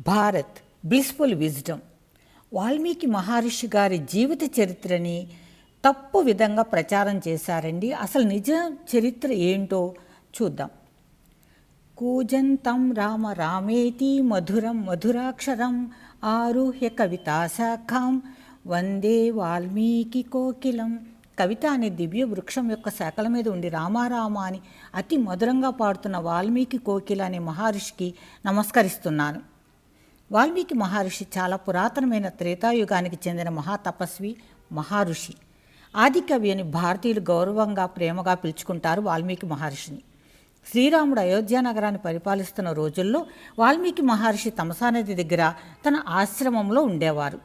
Bharat blissful wisdom Valmiki Maharshi గారి జీవిత చరిత్రని తప్పు విధంగా ప్రచారం చేశారండి. అసలు నిజ చరిత్ర ఏంటో చూద్దాం. కూజంతం రామ రామేతి మధురం మధురాక్షరం ఆరుహ్య కవితాశాఖాం వందే వాల్మీకి కోకిలం. కవిత అనే దివ్య వృక్షం యొక్క శాఖల మీద ఉండి రామారామ అని అతి మధురంగా పాడుతున్న వాల్మీకి కోకిల అనే మహర్షికి నమస్కరిస్తున్నాను. వాల్మీకి మహర్షి చాలా పురాతనమైన త్రేతాయుగానికి చెందిన మహాతపస్వి మహర్షి. ఆదికవి అని భారతీయులు గౌరవంగా ప్రేమగా పిలుచుకుంటారు వాల్మీకి మహర్షిని. శ్రీరాముడు అయోధ్య నగరాన్ని పరిపాలిస్తున్న రోజుల్లో వాల్మీకి మహర్షి తమసానది దగ్గర తన ఆశ్రమంలో ఉండేవారు.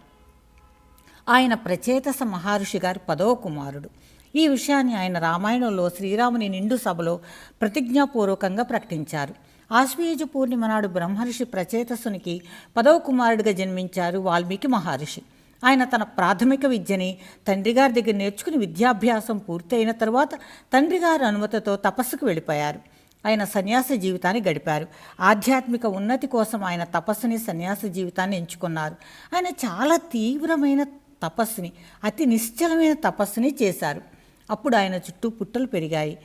ఆయన ప్రచేతస మహర్షి గారి పదవ కుమారుడు. ఈ విషయాన్ని ఆయన రామాయణంలో శ్రీరాముని నిండు సభలో ప్రతిజ్ఞాపూర్వకంగా ప్రకటించారు. ఆశ్వయుజ పూర్ణిమ నాడు బ్రహ్మర్షి ప్రచేతసునికి పదవ కుమారుడిగా జన్మించారు వాల్మీకి మహర్షి. ఆయన తన ప్రాథమిక విద్యని తండ్రి గారి దగ్గర నేర్చుకుని విద్యాభ్యాసం పూర్తయిన తర్వాత తండ్రిగారి అనుమతితో తపస్సుకు వెళ్ళిపోయారు. ఆయన సన్యాస జీవితాన్ని గడిపారు. ఆధ్యాత్మిక ఉన్నతి కోసం ఆయన తపస్సుని సన్యాస జీవితాన్ని ఎంచుకున్నారు. ఆయన చాలా తీవ్రమైన తపస్సుని అతి నిశ్చలమైన తపస్సుని చేశారు. అప్పుడు ఆయన చుట్టూ పుట్టలు పెరిగాయి.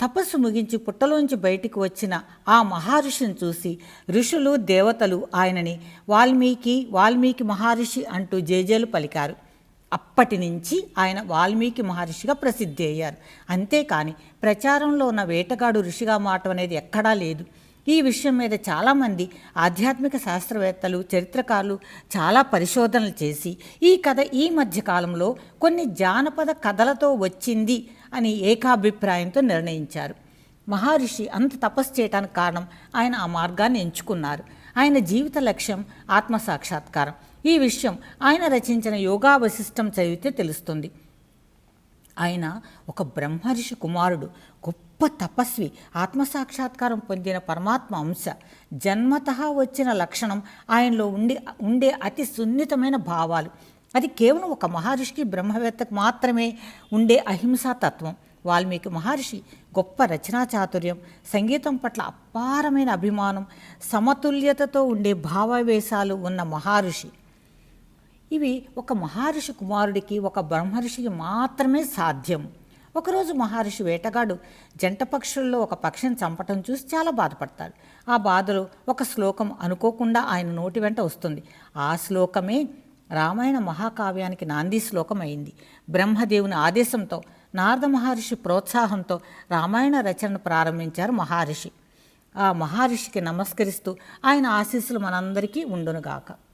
తపస్సు ముగించి పుట్టలోంచి బయటికి వచ్చిన ఆ మహర్షిని చూసి ఋషులు దేవతలు ఆయనని వాల్మీకి వాల్మీకి మహర్షి అంటూ జేజేలు పలికారు. అప్పటి నుంచి ఆయన వాల్మీకి మహర్షిగా ప్రసిద్ధి అయ్యారు. అంతేకాని ప్రచారంలో ఉన్న వేటగాడు ఋషిగా మాటం అనేది ఎక్కడా లేదు. ఈ విషయం మీద చాలామంది ఆధ్యాత్మిక శాస్త్రవేత్తలు చరిత్రకారులు చాలా పరిశోధనలు చేసి ఈ కథ ఈ మధ్య కాలంలో కొన్ని జానపద కథలతో వచ్చింది అని ఏకాభిప్రాయంతో నిర్ణయించారు. మహర్షి అంత తపస్సు చేయటానికి కారణం ఆయన ఆ మార్గాన్ని ఎంచుకున్నారు. ఆయన జీవిత లక్ష్యం ఆత్మసాక్షాత్కారం. ఈ విషయం ఆయన రచించిన యోగా వశిష్టం చదివితే తెలుస్తుంది. ఆయన ఒక బ్రహ్మర్షి కుమారుడు గొప్ప తపస్వి ఆత్మసాక్షాత్కారం పొందిన పరమాత్మ అంశ. జన్మత వచ్చిన లక్షణం ఆయనలో ఉండి ఉండే అతి సున్నితమైన భావాలు. అది కేవలం ఒక మహర్షికి బ్రహ్మవేత్తకు మాత్రమే ఉండే అహింసా తత్వం. వాల్మీకి మహర్షి గొప్ప రచనా చాతుర్యం సంగీతం పట్ల అపారమైన అభిమానం సమతుల్యతతో ఉండే భావావేశాలు ఉన్న మహర్షి. ఇవి ఒక మహర్షి కుమారుడికి ఒక బ్రహ్మర్షికి మాత్రమే సాధ్యం. ఒకరోజు మహర్షి వేటగాడు జంట పక్షుల్లో ఒక పక్షిని చంపటం చూసి చాలా బాధపడతాడు. ఆ బాధలో ఒక శ్లోకం అనుకోకుండా ఆయన నోటి వెంట వస్తుంది. ఆ శ్లోకమే రామాయణ మహాకావ్యానికి నాంది శ్లోకం అయింది బ్రహ్మదేవుని ఆదేశంతో నారద మహర్షి ప్రోత్సాహంతో రామాయణ రచనను ప్రారంభించారు మహర్షి. ఆ మహర్షికి నమస్కరిస్తూ ఆయన ఆశీస్సులు మనందరికీ ఉండునుగాక.